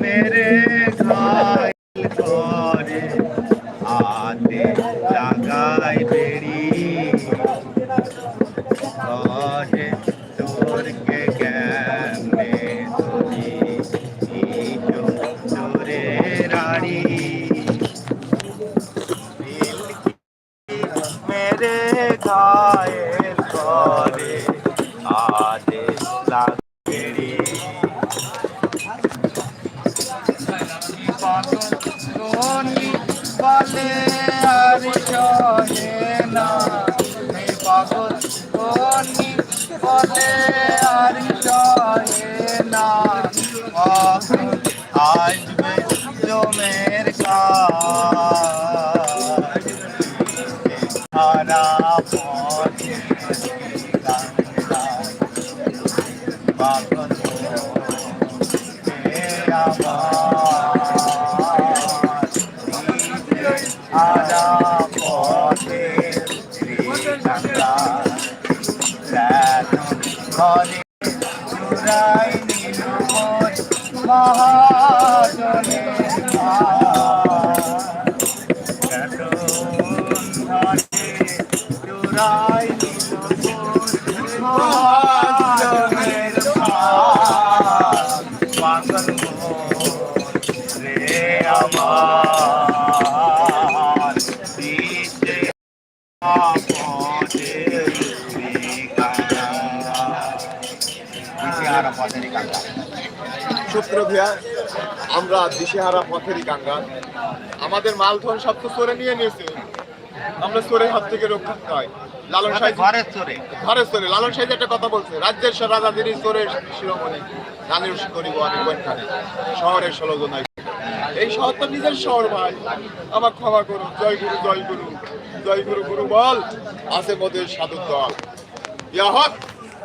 মেরে ঘাইল করে হাতে লাগাই পাগলি বলে আর চলে না হে পাগল কোনি বলে আর চলে না আসবে জমের কাজ হারা পথে পাগল হারা ঘরে চুরাই নিল মহাজনের চুরাই মহাজনের পাগল রে আমার দিশেহারা পথেরই কাঙ্গা। সুপ্রভিয়া আমরা দিশেহারা পথেরই কাঙ্গাল আমাদের মালধন সব তো চোরে নিয়ে নিয়েছে। আমরা চোরের হাত থেকে রক্ষা পাই লালন সাহেব ঘরের চোরে। ঘরে চোরে। লালন সাহেব একটা কথা বলছে রাজ্যের রাজা যিনি চোরের শিরোমণি গানের করিব আমি বৈঠানে শহরের ষোলো এই শহর তো নিজের শহর ভাই। আমার ক্ষমা করুন। জয় গুরু জয় গুরু। জয় গুরু গুরু বল। আছে মোদের সাধু দল। ইয়া হক!